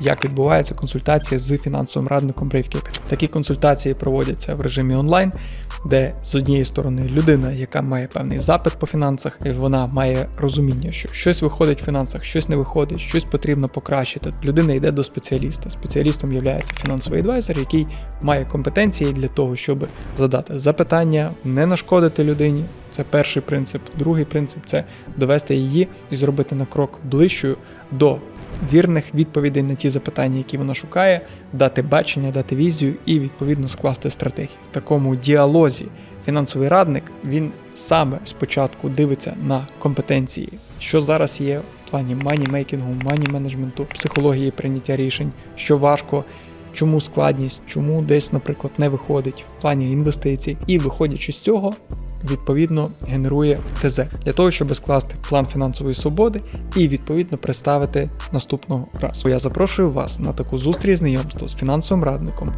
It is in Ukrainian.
як відбувається консультація з фінансовим радником BraveCapital. Такі консультації проводяться в режимі онлайн, де з однієї сторони людина, яка має певний запит по фінансах, і вона має розуміння, що щось виходить в фінансах, щось не виходить, щось потрібно покращити. Людина йде до спеціаліста. Спеціалістом є фінансовий адвайзер, який має компетенції для того, щоб задати запитання, не нашкодити людині. Це перший принцип. Другий принцип це довести її і зробити на крок ближчою до вірних відповідей на ті запитання, які вона шукає, дати бачення, дати візію і відповідно скласти стратегію. В такому діалозі фінансовий радник він саме спочатку дивиться на компетенції, що зараз є в плані мані-мейкінгу, мані-менеджменту, психології прийняття рішень, що важко. Чому складність, чому десь, наприклад, не виходить в плані інвестицій, і виходячи з цього, відповідно генерує ТЗ для того, щоб скласти план фінансової свободи і відповідно представити наступного разу. Я запрошую вас на таку зустріч знайомство з фінансовим радником